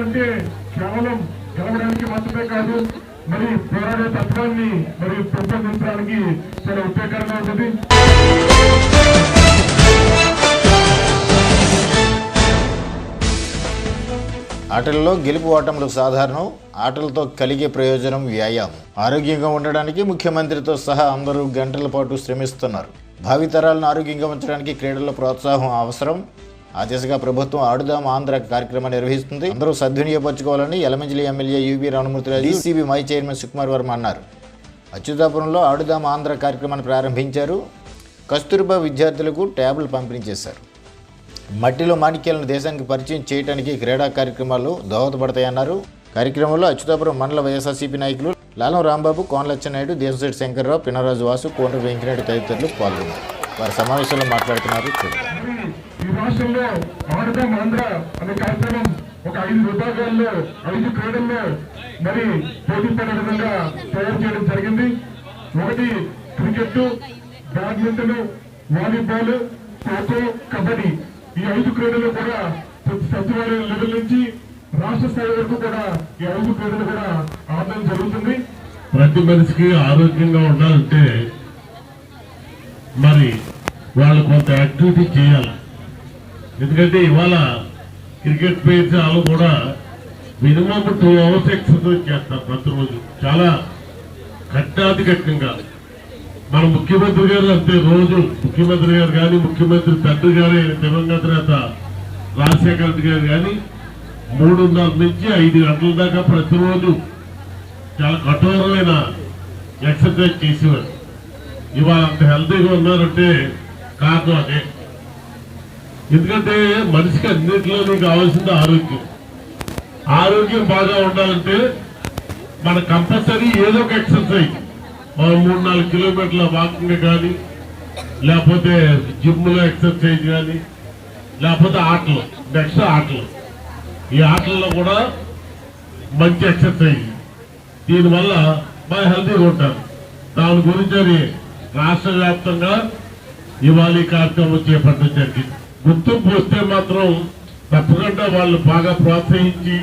అంటే కేవలం గెలవడానికి మాత్రమే కాదు మరి పోరాడే తత్వాన్ని మరి పెంపొందించడానికి చాలా ఉపయోగకరంగా ఉంటుంది. ఆటల్లో గెలుపు ఓటములు సాధారణం ఆటలతో కలిగే ప్రయోజనం వ్యాయామం. ఆరోగ్యంగా ఉండడానికి ముఖ్యమంత్రితో సహా అందరూ గంటల పాటు శ్రమిస్తున్నారు. భావితరాలను ఆరోగ్యంగా ఉంచడానికి క్రీడల్లో ప్రోత్సాహం అవసరం. ఆ దిశగా ప్రభుత్వం ఆడుదాం ఆంధ్ర కార్యక్రమాన్ని నిర్వహిస్తుంది. అందరూ సద్వినియోగపరచుకోవాలని Yelamanchili MLA U V Ramamurthyraju DCB my chairman Sukumar Varma అన్నారు. అచ్యుతాపురంలో ఆడుదాం ఆంధ్ర కార్యక్రమాన్ని ప్రారంభించారు. కస్తూర్బా విద్యార్థులకు ట్యాబ్లు పంపిణీ చేశారు మట్టిలో మాణిక్యాలను దేశానికి పరిచయం చేయడానికి క్రీడా కార్యక్రమాలు దోహదపడతాయన్నారు. కార్యక్రమంలో అచ్యుతాపురం మండల వైఎస్ఆర్సీపీ నాయకులు లాలం రాంబాబు కోనలచ్చనాయుడు దేశశెట్టి శంకర్రావు పినరాజు వాసు కోట వెంకనాయుడు తదితరులు పాల్గొన్నారు. వారి సమావేశంలో మాట్లాడుతున్నారు చూద్దాం. రాష్ట్రంలో ఆడదాం ఆంధ్ర అనే కార్యక్రమం ఒక ఐదు విభాగాల్లో ఐదు క్రీడల్లో మరి పోటీ పడే విధంగా తయారు చేయడం జరిగింది. ఒకటి cricket badminton volleyball kho kho kabaddi. ఈ ఐదు క్రీడలు కూడా సచివాలయం లెవెల్ నుంచి రాష్ట్ర స్థాయి వరకు కూడా ఈ ఐదు క్రీడలు కూడా ఆడడం జరుగుతుంది. ప్రతి మనిషికి ఆరోగ్యంగా ఉండాలంటే మరి వాళ్ళు కొంత యాక్టివిటీ చేయాలి. ఎందుకంటే ఇవాళ క్రికెట్ ప్లేయర్స్ వాళ్ళు కూడా మినిమం టూ అవర్స్ ఎక్సర్సైజ్ చేస్తారు ప్రతిరోజు. చాలా కట్టాది మన ముఖ్యమంత్రి గారు అంతే రోజు ముఖ్యమంత్రి గారు కానీ ముఖ్యమంత్రి తండ్రి గారు దివంగత నేత రాజశేఖర రెడ్డి గారు కానీ మూడున్నర నుంచి ఐదు గంటల దాకా ప్రతిరోజు చాలా కఠోరమైన ఎక్సర్సైజ్ చేసేవారు. ఇవాళ అంత హెల్తీగా ఉన్నారంటే కాదు అదే. ఎందుకంటే మనిషికి అన్నింటిలోనూ కావాల్సింది ఆరోగ్యం. ఆరోగ్యం బాగా ఉండాలంటే మన కంపల్సరీ ఏదో ఒక ఎక్సర్సైజ్. మనం మూడు నాలుగు కిలోమీటర్ల వాకింగ్ కానీ లేకపోతే జిమ్లో ఎక్సర్సైజ్ కానీ లేకపోతే ఆటలు నెక్స్ట్ ఆటలు. ఈ ఆటల్లో కూడా మంచి ఎక్సర్సైజ్. దీనివల్ల బాగా హెల్తీగా ఉంటారు దాని గురించి రాష్ట్ర వ్యాప్తంగా ఇవాళ కార్యక్రమం చేపట్టడం జరిగింది. గుర్తింపు వస్తే మాత్రం తప్పకుండా వాళ్ళు బాగా ప్రోత్సహించి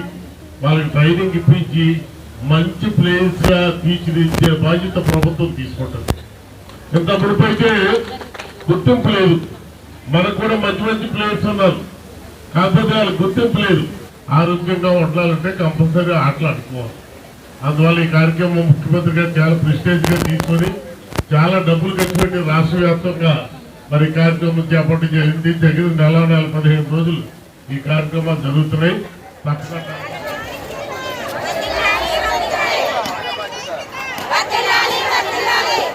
వాళ్ళకి ట్రైనింగ్ ఇప్పించి మంచి ప్లేయర్స్గా తీర్చిదిద్దే బాధ్యత ప్రభుత్వం తీసుకుంటుంది. ఇంతప్పటికైతే గుర్తింపు లేదు. మనకు కూడా మంచి మంచి ప్లేయర్స్ ఉన్నారు. కాకపోతే వాళ్ళకి గుర్తింపు లేదు. ఆరోగ్యంగా ఉండాలంటే కంపల్సరీ ఆటలు ఆడుకోవాలి. అందువల్ల ఈ కార్యక్రమం ముఖ్యమంత్రి గారు చాలా ప్రెస్టేజ్గా తీసుకొని చాలా డబ్బులు ఖర్చు పెట్టి రాష్ట్ర వ్యాప్తంగా మరి ఈ కార్యక్రమం చేపట్టడం జరిగింది దగ్గర నెల నెల పదిహేను రోజులు. ఈ కార్యక్రమాలు జరుగుతున్నాయి.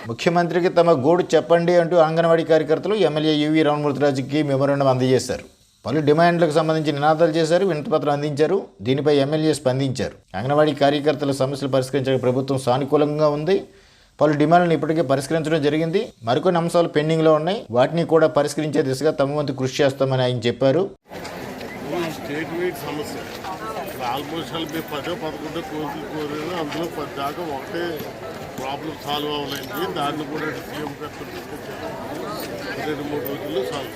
ముఖ్యమంత్రికి తమ గోడు చెప్పండి అంటూ అంగన్వాడీ కార్యకర్తలు ఎమ్మెల్యే యువి రామమూర్తిరాజుకి మెమోరండం అందజేశారు. పలు డిమాండ్లకు సంబంధించి నినాదాలు చేశారు వినతిపత్రం అందించారు దీనిపై ఎమ్మెల్యే స్పందించారు. అంగన్వాడీ కార్యకర్తల సమస్యలు పరిష్కరించడానికి ప్రభుత్వం సానుకూలంగా ఉంది. పలు డిమాండ్లను ఇప్పటికే పరిష్కరించడం జరిగింది. మరికొన్ని అంశాలు పెండింగ్లో ఉన్నాయి. వాటిని కూడా పరిష్కరించే దిశగా తమ వంతు కృషి చేస్తామని ఆయన చెప్పారు. ఆల్మోస్ట్ కలిపి పదో పదకొండో కోర్సులు కోరారు అందులో పది దాకా ఒకటే ప్రాబ్లం సాల్వ్ అవ్వలేదు దాన్ని కూడా సీఎం గారితో రెండు మూడు రోజుల్లో సాల్వ్